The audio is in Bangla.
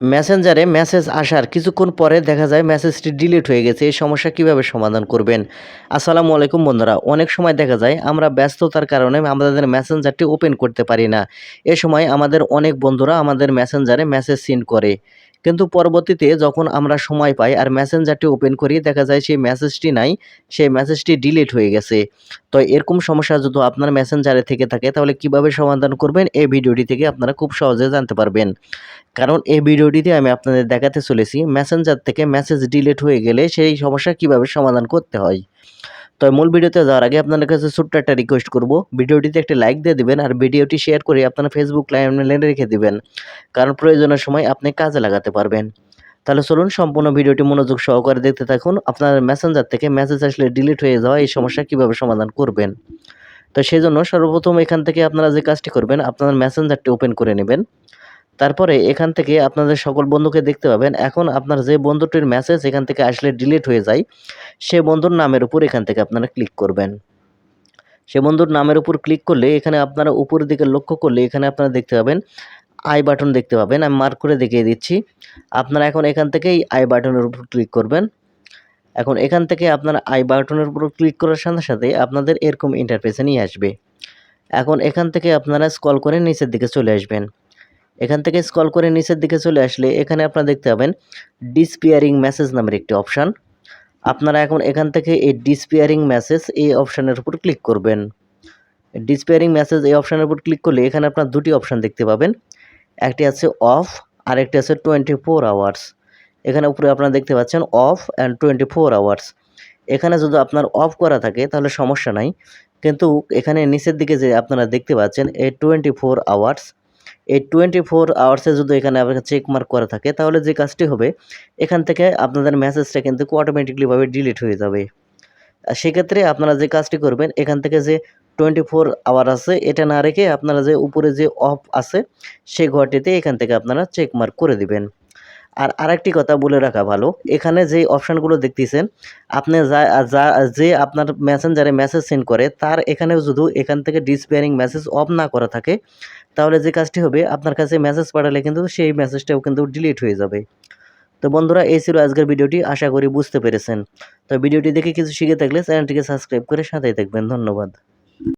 মেসেঞ্জারে মেসেজ আসার কিছুক্ষণ পরে দেখা যায় মেসেজটি ডিলিট হয়ে গেছে। এই সমস্যা কীভাবে সমাধান করবেন? আসসালামু আলাইকুম বন্ধুরা, অনেক সময় দেখা যায় আমরা ব্যস্ততার কারণে আমাদের মেসেঞ্জারটি ওপেন করতে পারি না। এ সময় আমাদের অনেক বন্ধুরা আমাদের মেসেঞ্জারে মেসেজ সেন্ড করে। কিন্তু পরবর্তীতে যখন আমরা সময় পাই আর মেসেঞ্জারটি ওপেন করি, দেখা যায় সেই মেসেজটি নাই, সেই মেসেজটি ডিলিট হয়ে গেছে। তো এরকম সমস্যা যদি আপনার মেসেঞ্জারে থেকে থাকে, তাহলে কীভাবে সমাধান করবেন? এই ভিডিওটি থেকে আপনারা খুব সহজে জানতে পারবেন। কারণ এই ভিডিওটিতে আমি আপনাদের দেখাতে চলেছি মেসেঞ্জার থেকে মেসেজ ডিলিট হয়ে গেলে সেই সমস্যা কীভাবে সমাধান করতে হয়। তো মূল ভিডিওতে যাওয়ার আগে আপনাদের কাছে ছোট্ট একটা রিকোয়েস্ট করব। ভিডিওটিতে একটি লাইক দিয়ে দিবেন আর ভিডিওটি শেয়ার করে আপনারা ফেসবুক লাইনে রেখে দিবেন। কারণ প্রয়োজনের সময় আপনি কাজে লাগাতে পারবেন। তাহলে চলুন সম্পূর্ণ ভিডিওটি মনোযোগ সহকারে দেখতে থাকুন। আপনার মেসেঞ্জার থেকে মেসেজ আসলে ডিলিট হয়ে যাওয়া এই সমস্যা কীভাবে সমাধান করবেন? তো সেই জন্য সর্বপ্রথম এখান থেকে আপনারা যে কাজটি করবেন, আপনার মেসেঞ্জারটি ওপেন করে নেবেন। তারপরে এখান থেকে আপনাদের সকল বন্ধুকে দেখতে পাবেন। এখন আপনার যে বন্ধুটির মেসেজ এখান থেকে আসলে ডিলিট হয়ে যায়, সে বন্ধুর নামের উপর এখান থেকে আপনারা ক্লিক করবেন। সে বন্ধুর নামের উপর ক্লিক করলে এখানে আপনারা উপরের দিকে লক্ষ্য করলে এখানে আপনারা দেখতে পাবেন আই বাটন দেখতে পাবেন। আমি মার্ক করে দেখিয়ে দিচ্ছি। আপনারা এখন এখান থেকেই আই বাটনের উপর ক্লিক করবেন। এখন এখান থেকে আপনারা আই বাটনের উপর ক্লিক করার সাথে সাথে আপনাদের এরকম ইন্টারফেসে নিয়ে আসবে। এখন এখান থেকে আপনারা স্কল করে নিচের দিকে চলে আসবেন। এখান থেকে স্কল করে নিচের দিকে চলে আসলে এখানে আপনারা দেখতে পাবেন ডিসপিয়ারিং মেসেজ নামের একটি অপশান আপনারা এখন এখান থেকে এই ডিসপিয়ারিং মেসেজ এই অপশানের উপর ক্লিক করবেন। ডিসপিয়ারিং মেসেজ এই অপশানের উপর ক্লিক করলে এখানে আপনার দুটি অপশান দেখতে পাবেন। একটি আছে অফ আর একটি আছে টোয়েন্টি ফোর আওয়ার্স এখানে উপরে আপনারা দেখতে পাচ্ছেন off and twenty four hours এখানে যদি আপনার অফ করা থাকে তাহলে সমস্যা নাই। কিন্তু এখানে নিচের দিকে যে আপনারা দেখতে পাচ্ছেন এই টোয়েন্টি ফোর আওয়ার্স এই টোয়েন্টি ফোর আওয়ার্সে যদি এখানে আপনার চেক মার্ক করা থাকে, তাহলে যে কাজটি হবে, এখান থেকে আপনাদের মেসেজটা কিন্তু অটোমেটিকলিভাবে ডিলিট হয়ে যাবে। সেক্ষেত্রে আপনারা যে কাজটি করবেন, এখান থেকে যে টোয়েন্টি ফোর আওয়ার আছে, এটা না রেখে আপনারা যে উপরে যে অফ আছে, সেই ঘরটিতে এখান থেকে আপনারা চেক মার্ক করে দিবেন। আর আরেকটি কথা বলে রাখা ভালো, এখানে যে অপশানগুলো দেখতেছেন, আপনি যা যা, যে আপনার মেসেঞ্জারে মেসেজ সেন্ড করে, তার এখানেও যদি এখান থেকে ডিসপেয়ারিং মেসেজ অফ না করা থাকে, তাহলে যে কাজটি হবে, আপনার কাছে মেসেজ পাঠালে কিন্তু সেই মেসেজটাও কিন্তু ডিলিট হয়ে যাবে। তো বন্ধুরা, এই ছিল আজকের ভিডিওটি, আশা করি বুঝতে পেরেছেন। তো ভিডিওটি দেখে কিছু শিখে থাকলে চ্যানেলটিকে সাবস্ক্রাইব করে সাথেই থাকবেন। ধন্যবাদ।